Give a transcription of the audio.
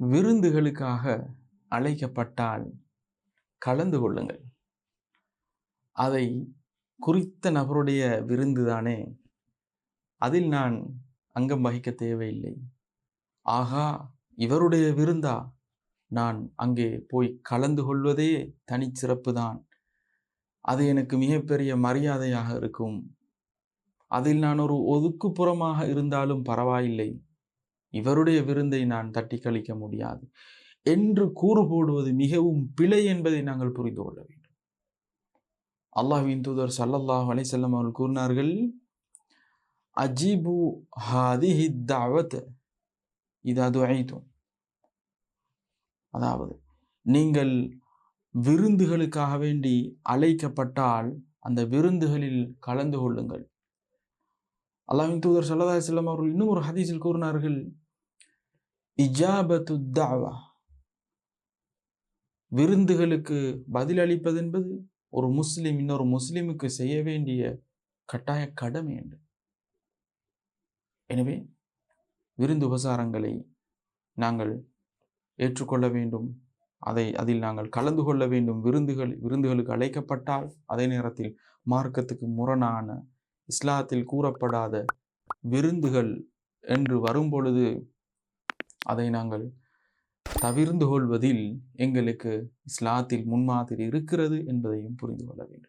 விருந்துகளுக்காக அழைக்கப்பட்டால் கலந்து கொள்ளுங்கள். அதை குறித்த நபருடைய விருந்து தானே அதில் நான் அங்கம் வகிக்க தேவையில்லை. ஆகா இவருடைய விருந்தா? நான் அங்கே போய் கலந்து கொள்வதே தனிச்சிறப்பு தான் அது எனக்கு மிகப்பெரிய மரியாதையாக இருக்கும். அதில் நான் ஒரு ஒதுக்குப்புறமாக இருந்தாலும் பரவாயில்லை. இவருடைய விருந்தை நான் தட்டி கழிக்க முடியாது. என்று கூறு போடுவது மிகவும் பிழை என்பதை நாங்கள் புரிந்து கொள்ள வேண்டும். அல்லாஹின் தூதர் சல்லல்லாஹ் அலைஹிஸ்ஸல்லம் அவர்கள் கூறினார்கள் அஜிபு ஹாதிஹி தாவத் அது துஐதும். அதாவது நீங்கள் விருந்துகளுக்காக வேண்டி அழைக்கப்பட்டால் அந்த விருந்துகளில் கலந்து கொள்ளுங்கள். அல்லாவின் தூதர் சல்லதா செல்லம் அவர்கள் இன்னும் ஒரு ஹதீஸில் கூறினார்கள் இஜாபத்து தாவா விருந்துகளுக்கு பதிலளிப்பது என்பது ஒரு முஸ்லீம் இன்னொரு முஸ்லீமுக்கு செய்ய வேண்டிய கட்டாய கடமை என்று. எனவே விருந்து உபசாரங்களை நாங்கள் ஏற்றுக்கொள்ள வேண்டும். அதை அதில் நாங்கள் கலந்து கொள்ள வேண்டும். விருந்துகள் விருந்துகளுக்கு அழைக்கப்பட்டால் அதே நேரத்தில் மார்க்கத்துக்கு முரணான இஸ்லாத்தில் கூறப்படாத விருந்துகள் என்று வரும்பொழுது அதை நாங்கள் தவிர்ந்து கொள்வதில் எங்களுக்கு இஸ்லாத்தில் முன்மாதிரி இருக்கிறது என்பதையும் புரிந்து கொள்ள வேண்டும்.